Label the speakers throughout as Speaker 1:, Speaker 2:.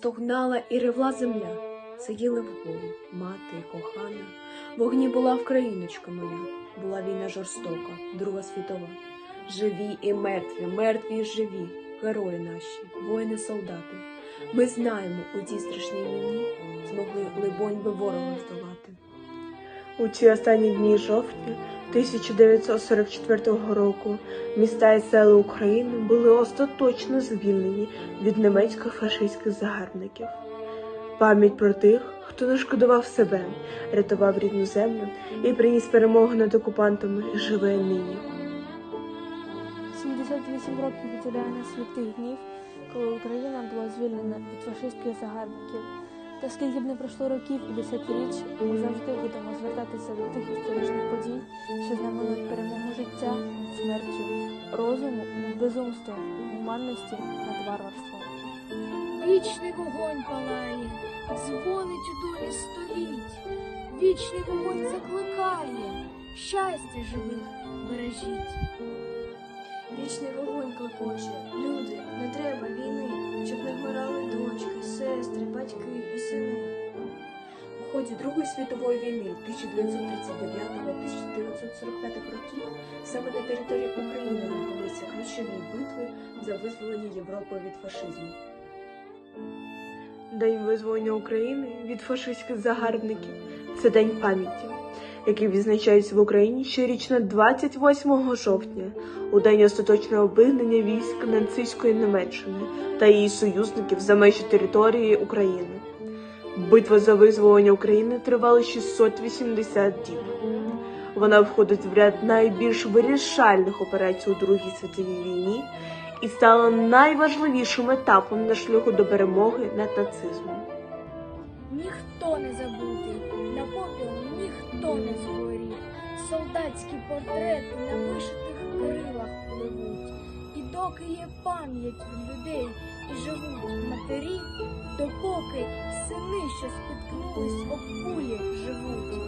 Speaker 1: Стогнала і ревла земля. Сиділи в бою, мати і кохана. В огні була Вкраїночка моя, була війна жорстока, Друга світова. Живі і мертві, мертві і живі, герої наші, воїни солдати. Ми знаємо, у цій страшній війні змогли либонь би ворога здолати.
Speaker 2: У ці останні дні жовтня 1944 року міста і села України були остаточно звільнені від німецько-фашистських загарбників. Пам'ять про тих, хто не шкодував себе, рятував рідну землю і приніс перемогу над окупантами, живе нині.
Speaker 3: 78 років відділяє світ тих днів, коли Україна була звільнена від фашистських загарбників. Та скільки б не пройшло років і десятиріч, ми завжди будемо звертатися до тих історичних подій, безумством, гуманності над варварством.
Speaker 4: Вічний вогонь палає, дзвонить у долі століть, вічний вогонь закликає, щастя живих бережіть.
Speaker 5: Вічний вогонь кликоче, люди, не треба війни, щоб не вмирали дочки, сестри, батьки і сини.
Speaker 1: Ході Другої світової війни 1939-1945 років саме на території України відбулися ключові битви за визволення Європи від фашизму.
Speaker 2: День визволення України від фашистських загарбників це день пам'яті, який відзначається в Україні щорічно 28 жовтня, у день остаточного вигнання військ нацистської Німеччини та її союзників за межі території України. Битва за визволення України тривала 680 діб. Вона входить в ряд найбільш вирішальних операцій у Другій світовій війні і стала найважливішим етапом на шляху до перемоги над нацизмом.
Speaker 4: Ніхто не забутий, на попіл ніхто не згорів. Солдатські портрети на вишитих крилах пливуть. Доки є пам'ять в людей і живуть матері, допоки сини, що спіткнулись об кулі, живуть.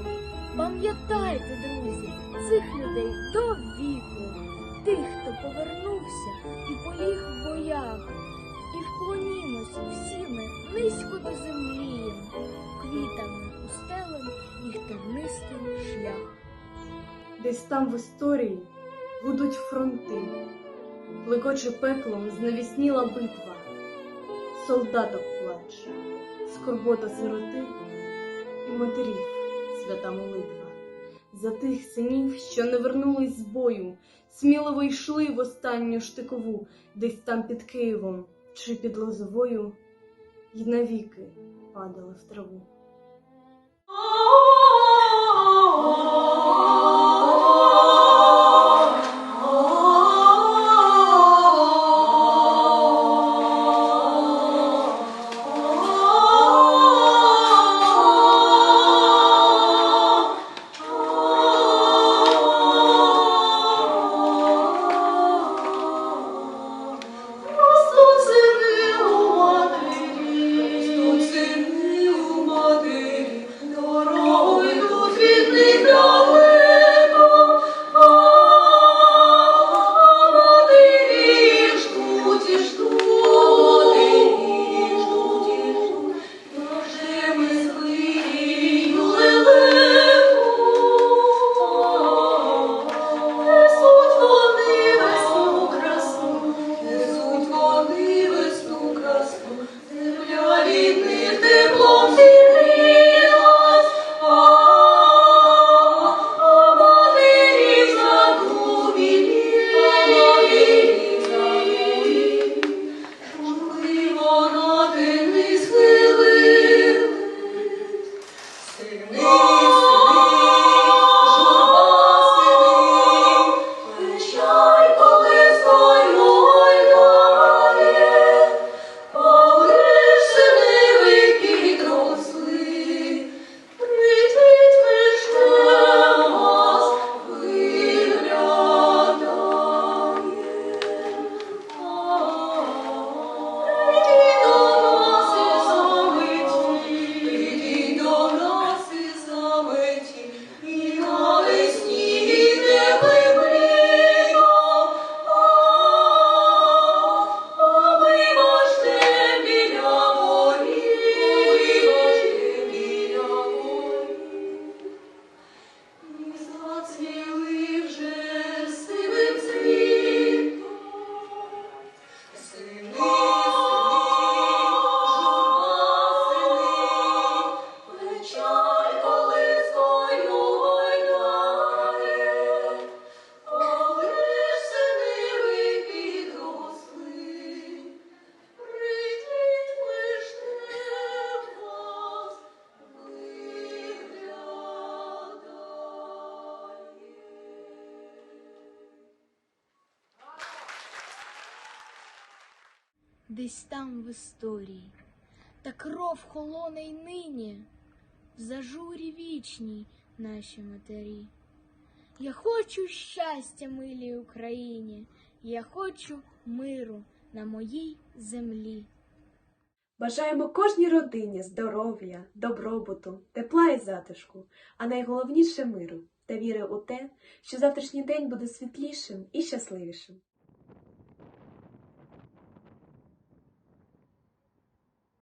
Speaker 4: Пам'ятайте, друзі, цих людей до віку, тих, хто повернувся і поліг в боях. І вклонімось всі ми низько до землі, квітами устелем їх тернистий шлях.
Speaker 5: Десь там в історії гудуть фронти, Клекоче пеклом знавісніла битва, солдаток плач, скорбота сироти і матерів свята молитва. За тих синів, що не вернулись з бою, сміливо йшли в останню штикову, десь там під Києвом чи під Лозовою, й навіки падали в траву.
Speaker 4: Десь там в історії, та кров холоне й нині в зажурі вічній наші матері. Я хочу щастя милій Україні, я хочу миру на моїй землі.
Speaker 2: Бажаємо кожній родині здоров'я, добробуту, тепла і затишку, а найголовніше миру та віри у те, що завтрашній день буде світлішим і щасливішим.